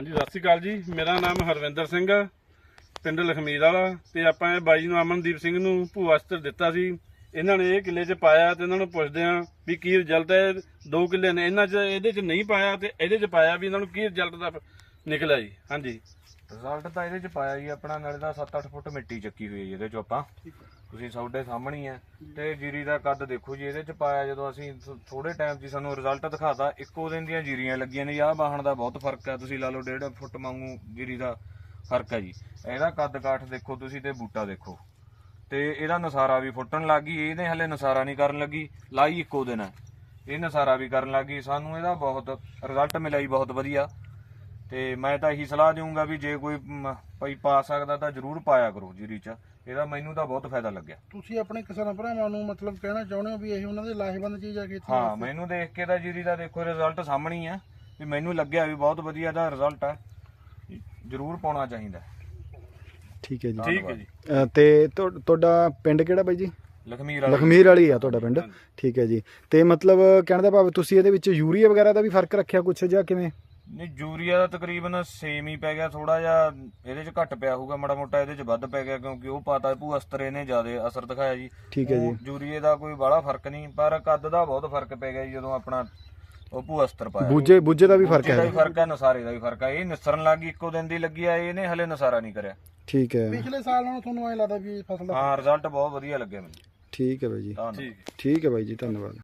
ਹਾਂਜੀ ਸਤਿ ਸ਼੍ਰੀ ਅਕਾਲ ਜੀ। ਮੇਰਾ ਨਾਮ ਹਰਵਿੰਦਰ ਸਿੰਘ ਆ, ਪਿੰਡ ਲਖਮੀਰ ਵਾਲਾ। ਤੇ ਆਪਾਂ ਇਹ ਬਾਈ ਨੂੰ ਅਮਨਦੀਪ ਸਿੰਘ ਨੂੰ ਭੂਆ ਅਸਤਰ ਦਿੱਤਾ ਸੀ। ਇਹਨਾਂ ਨੇ ਇਹ ਕਿੱਲੇ 'ਚ ਪਾਇਆ ਤੇ ਇਹਨਾਂ ਨੂੰ ਪੁੱਛਦੇ ਆ ਵੀ ਕੀ ਰਿਜ਼ਲਟ ਹੈ। ਦੋ ਕਿੱਲੇ ਨੇ। ਇਹਨਾਂ 'ਚ ਇਹਦੇ 'ਚ ਨਹੀਂ ਪਾਇਆ ਤੇ ਇਹਦੇ 'ਚ ਪਾਇਆ ਵੀ ਇਹਨਾਂ ਨੂੰ ਕੀ ਰਿਜ਼ਲਟ ਦਾ ਨਿਕਲਿਆ ਜੀ। ਹਾਂਜੀ। ਰਿਜ਼ਲਟ ਤਾਂ ਇਹਦੇ ਚ ਪਾਇਆ ਜੀ। ਆਪਣਾ ਨਾਲੇ ਦਾ 7-8 ਫੁੱਟ ਮਿੱਟੀ ਚੱਕੀ ਹੋਈ ਹੈ ਜੀ ਇਹਦੇ ਚ ਆਪਾਂ। ਤੁਸੀਂ ਤੁਹਾਡੇ ਸਾਹਮਣੇ ਹੀ ਹੈ ਤੇ ਜੀਰੀ ਦਾ ਕੱਦ ਦੇਖੋ ਜੀ, ਇਹਦੇ ਚ ਪਾਇਆ ਜਦੋਂ ਅਸੀਂ ਥੋੜੇ ਟਾਈਮ 'ਚ ਹੀ ਸਾਨੂੰ ਰਿਜ਼ਲਟ ਦਿਖਾਤਾ, ਇੱਕੋ ਦਿਨ ਦੀਆਂ ਜੀਰੀਆਂ ਲੱਗੀਆਂ ਨੇ। ਆਹ ਬਾਹਣ ਦਾ ਬਹੁਤ ਫ਼ਰਕ ਹੈ ਤੁਸੀਂ ਲਾ ਲਓ 1.5 ਫੁੱਟ ਵਾਂਗੂ ਜੀਰੀ ਦਾ ਫ਼ਰਕ ਹੈ ਜੀ। ਇਹਦਾ ਕੱਦ ਕਾਠ ਦੇਖੋ ਤੁਸੀਂ ਤੇ ਬੂਟਾ ਦੇਖੋ। ਤੇ ਇਹਦਾ ਨਸਾਰਾ ਵੀ ਫੁੱਟਣ ਲੱਗ ਗਈ, ਇਹਨੇ ਹਲੇ ਨਸਾਰਾ ਨਹੀਂ ਕਰਨ ਲੱਗੀ, ਲਾਈ ਇੱਕੋ ਦਿਨ। ਹੈ ਇਹ ਨਸਾਰਾ ਵੀ ਕਰਨ ਲੱਗ ਗਈ। ਸਾਨੂੰ ਇਹਦਾ ਬਹੁਤ ਰਿਜ਼ਲਟ ਮਿਲਿਆ ਜੀ, ਬਹੁਤ ਵਧੀਆ। ਤੇ ਮੈਂ ਤਾਂ ਇਹੀ ਸਲਾਹ ਦੇਵਾਂਗਾ ਵੀ ਜੇ ਕੋਈ ਭਾਈ ਪਾ ਸਕਦਾ ਤਾਂ ਜਰੂਰ ਪਾਇਆ ਕਰੋ ਜੀਰੀ ਚ। ਇਹਦਾ ਮੈਨੂੰ ਤਾਂ ਬਹੁਤ ਫਾਇਦਾ ਲੱਗਿਆ। ਤੁਸੀਂ ਆਪਣੇ ਕਿਸਾਨ ਭਰਾਵਾਂ ਨੂੰ ਮਤਲਬ ਕਹਿਣਾ ਚਾਹੁੰਦੇ ਹੋ ਵੀ ਇਹ ਉਹਨਾਂ ਦੇ ਲਾਹੇਵੰਦ ਚੀਜ਼ ਆ ਖੇਤੀ ਹਾਂ? ਮੈਨੂੰ ਦੇਖ ਕੇ ਤਾਂ ਜੀਰੀ ਦਾ ਦੇਖੋ ਰਿਜ਼ਲਟ ਸਾਹਮਣੇ ਆ। ਵੀ ਮੈਨੂੰ ਲੱਗਿਆ ਵੀ ਬਹੁਤ ਵਧੀਆ ਦਾ ਰਿਜ਼ਲਟ ਆ। ਜਰੂਰ ਪਾਉਣਾ ਚਾਹੀਦਾ। ਠੀਕ ਹੈ ਜੀ। ਠੀਕ ਹੈ ਜੀ। ਤੇ ਤੁਹਾ- ਤੁਹਾਡਾ ਪਿੰਡ ਕਿਹੜਾ ਬਾਈ ਜੀ? ਲਖਮੀਰ ਵਾਲਾ। ਲਖਮੀਰ ਵਾਲੀ ਆ ਤੁਹਾਡਾ ਪਿੰਡ। ਠੀਕ ਹੈ ਜੀ। ਤੇ ਮਤਲਬ ਕਹਿਣ ਦਾ ਭਾਵ ਤੁਸੀਂ ਇਹਦੇ ਵਿੱਚ ਯੂਰੀਆ ਵਗੈਰਾ ਦਾ ਵੀ ਫ਼ਰਕ ਰੱਖਿਆ ਕੁਛ ਜਾਂ ਕਿਵੇਂ? ਨਹੀਂ ਯੂਰੀਆ ਦਾ ਤਕਰੀਬਨ ਸੇਮ ਹੀ ਪੈ ਗਿਆ ਥੋੜਾ ਜਿਹਾ ਇਹਦੇ ਚ ਘੱਟ ਪਿਆ ਹੋਊਗਾ ਮਾੜਾ ਮੋਟਾ ਇਹਦੇ ਚ ਵੱਧ ਪੈ ਗਿਆ ਕਿਉਂਕਿ ਉਹ ਪਾਤਾ ਭੂ ਅਸਤਰ ਇਹਨੇ ਜ਼ਿਆਦਾ ਅਸਰ ਦਿਖਾਇਆ ਜੀ। ਠੀਕ ਹੈ ਜੀ। ਯੂਰੀਏ ਦਾ ਕੋਈ ਬਾਹਲਾ ਫ਼ਰਕ ਨਹੀਂ ਪਰ ਕੱਦ ਦਾ ਬਹੁਤ ਫ਼ਰਕ ਪੈ ਗਿਆ ਜੀ ਜਦੋਂ ਆਪਣਾ ਉਹ ਭੂ ਅਸਤਰ ਪਾਇਆ। ਬੂਝੇ ਬੂਝੇ ਦਾ ਵੀ ਫ਼ਰਕ ਵੀ ਹੈ ਫ਼ਰਕ ਹੈ ਨਸਾਰੇ ਦਾ ਵੀ ਫ਼ਰਕ ਹੈ। ਇਹ ਨਿਸਰਨ ਲੱਗੀ ਇੱਕੋ ਦਿਨ ਦੀ ਲੱਗੀ ਆ ਇਹਨੇ ਹਲੇ ਨਸਾਰਾ ਨਹੀਂ ਕਰਿਆ। ਠੀਕ ਹੈ। ਪਿਛਲੇ ਸਾਲ ਨਾਲੋਂ ਤੁਹਾਨੂੰ ਐ ਲੱਗਦਾ ਵੀ ਫਸਲ ਦਾ ਹਾਂ ਰਿਜ਼ਲਟ ਬਹੁਤ ਵਧੀਆ ਲੱਗਿਆ ਮੈਨੂੰ। ਠੀਕ ਹੈ ਬਾਈ ਜੀ। ਧੰਨਵਾਦ। ਠੀਕ ਹੈ। ਠੀਕ ਹੈ ਬਾਈ ਜੀ ਧੰਨਵਾਦ।